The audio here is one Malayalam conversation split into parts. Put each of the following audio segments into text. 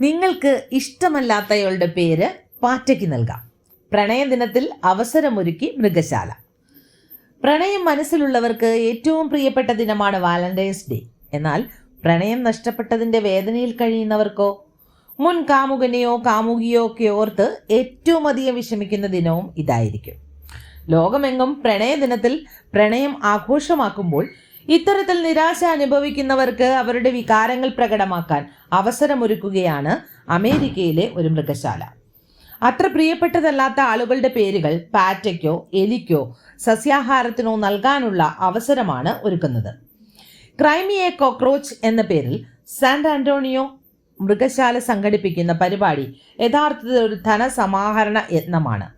നിങ്ങൾക്ക് ഇഷ്ടമല്ലാത്തയാളുടെ പേര് പാറ്റയ്ക്ക് നൽകാം. പ്രണയദിനത്തിൽ അവസരമൊരുക്കി മൃഗശാല. പ്രണയം മനസ്സിലുള്ളവർക്ക് ഏറ്റവും പ്രിയപ്പെട്ട ദിനമാണ് വാലന്റൈൻസ് ഡേ. എന്നാൽ പ്രണയം നഷ്ടപ്പെട്ടതിന്റെ വേദനയിൽ കഴിയുന്നവർക്കോ മുൻ കാമുകനെയോ കാമുകിയോ ഒക്കെ ഓർത്ത് ഏറ്റവും അധികം വിഷമിക്കുന്ന ദിനവും ഇതായിരിക്കും. ലോകമെങ്ങും പ്രണയ ദിനത്തിൽ പ്രണയം ആഘോഷമാക്കുമ്പോൾ ഇത്തരത്തിൽ നിരാശ അനുഭവിക്കുന്നവർക്ക് അവരുടെ വികാരങ്ങൾ പ്രകടമാക്കാൻ അവസരമൊരുക്കുകയാണ് അമേരിക്കയിലെ ഒരു മൃഗശാല. അത്ര പ്രിയപ്പെട്ടതല്ലാത്ത ആളുകളുടെ പേരുകൾ പാറ്റയ്ക്കോ എലിക്കോ സസ്യാഹാരത്തിനോ നൽകാനുള്ള അവസരമാണ് ഒരുക്കുന്നത്. ക്രൈമിയെ കോക്രോച്ച് എന്ന പേരിൽ സാന്റ് ആന്റോണിയോ മൃഗശാല സംഘടിപ്പിക്കുന്ന പരിപാടി യഥാർത്ഥത്തിൽ ഒരു ധനസമാഹരണ യത്നമാണ്.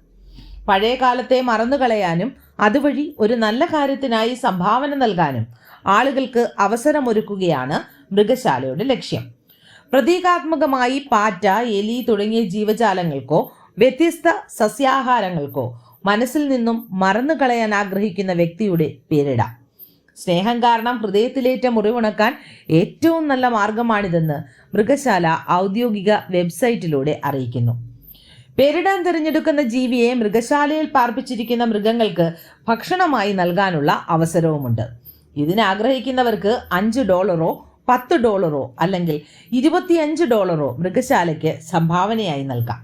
പഴയ കാലത്തെ മറന്നുകളയാനും അതുവഴി ഒരു നല്ല കാര്യത്തിനായി സംഭാവന നൽകാനും ആളുകൾക്ക് അവസരമൊരുക്കുകയാണ് മൃഗശാലയുടെ ലക്ഷ്യം. പ്രതീകാത്മകമായി പാറ്റ എലി തുടങ്ങിയ ജീവജാലങ്ങൾക്കോ വ്യത്യസ്ത സസ്യാഹാരങ്ങൾക്കോ മനസ്സിൽ നിന്നും മറന്നു കളയാൻ ആഗ്രഹിക്കുന്ന വ്യക്തിയുടെ പേരിടാം. സ്നേഹം കാരണം ഹൃദയത്തിലേറ്റ മുറിവുണക്കാൻ ഏറ്റവും നല്ല മാർഗമാണിതെന്ന് മൃഗശാല ഔദ്യോഗിക വെബ്സൈറ്റിലൂടെ അറിയിക്കുന്നു. പേരിടാൻ തിരഞ്ഞെടുക്കുന്ന ജീവിയെ മൃഗശാലയിൽ പാർപ്പിച്ചിരിക്കുന്ന മൃഗങ്ങൾക്ക് ഭക്ഷണമായി നൽകാനുള്ള അവസരവുമുണ്ട്. ഇതിനാഗ്രഹിക്കുന്നവർക്ക് അഞ്ച് ഡോളറോ പത്ത് ഡോളറോ അല്ലെങ്കിൽ ഇരുപത്തിയഞ്ച് ഡോളറോ മൃഗശാലയ്ക്ക് സംഭാവനയായി നൽകാം.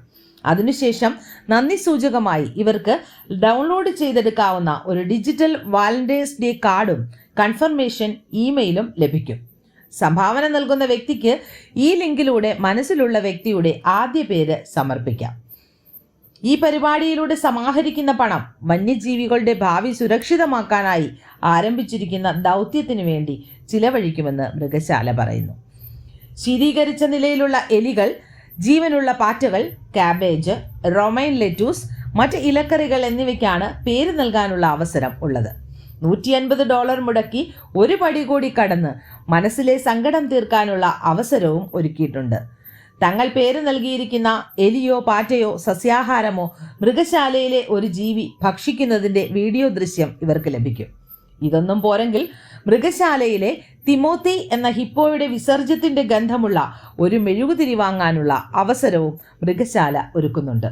അതിനുശേഷം നന്ദി സൂചകമായി ഇവർക്ക് ഡൗൺലോഡ് ചെയ്തെടുക്കാവുന്ന ഒരു ഡിജിറ്റൽ വാലന്റൈൻസ് ഡേ കാർഡും കൺഫർമേഷൻ ഇമെയിലും ലഭിക്കും. സംഭാവന നൽകുന്ന വ്യക്തിക്ക് ഈ ലിങ്കിലൂടെ മനസ്സിലുള്ള വ്യക്തിയുടെ ആദ്യ പേര് സമർപ്പിക്കാം. ഈ പരിപാടിയിലൂടെ സമാഹരിക്കുന്ന പണം വന്യജീവികളുടെ ഭാവി സുരക്ഷിതമാക്കാനായി ആരംഭിച്ചിരിക്കുന്ന ദൗത്യത്തിനു വേണ്ടി ചിലവഴിക്കുമെന്ന് മൃഗശാല പറയുന്നു. ശീതീകരിച്ച നിലയിലുള്ള എലികൾ ജീവനുള്ള പാറ്റകൾ കാബേജ് റൊമൈൻ ലെറ്റൂസ് മറ്റ് ഇലക്കറികൾ എന്നിവയ്ക്കാണ് പേര് നൽകാനുള്ള അവസരം ഉള്ളത്. നൂറ്റി അൻപത് ഡോളർ മുടക്കി ഒരു പടി കൂടി കടന്ന് മനസ്സിലെ സങ്കടം തീർക്കാനുള്ള അവസരവും ഒരുക്കിയിട്ടുണ്ട്. തങ്ങൾ പേര് നൽകിയിരിക്കുന്ന എലിയോ പാറ്റയോ സസ്യാഹാരമോ മൃഗശാലയിലെ ഒരു ജീവി ഭക്ഷിക്കുന്നതിന്റെ വീഡിയോ ദൃശ്യം ഇവർക്ക് ലഭിക്കും. ഇതൊന്നും പോരെങ്കിൽ മൃഗശാലയിലെ തിമോത്തി എന്ന ഹിപ്പോയുടെ വിസർജ്യത്തിന്റെ ഗന്ധമുള്ള ഒരു മെഴുകുതിരി വാങ്ങാനുള്ള അവസരവും മൃഗശാല ഒരുക്കുന്നുണ്ട്.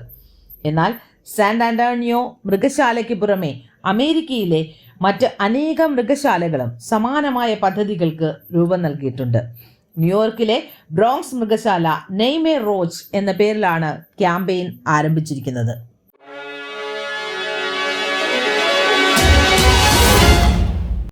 എന്നാൽ സാന്റ് ആന്റോണിയോ മൃഗശാലയ്ക്ക് പുറമെ അമേരിക്കയിലെ മറ്റ് അനേകം മൃഗശാലകളും സമാനമായ പദ്ധതികൾക്ക് രൂപം നൽകിയിട്ടുണ്ട്. ന്യൂയോർക്കിലെ ബ്രോങ്സ് മൃഗശാല നെയ്മേ റോച്ച് എന്ന പേരിലാണ് ക്യാമ്പയിൻ ആരംഭിച്ചിരിക്കുന്നത്.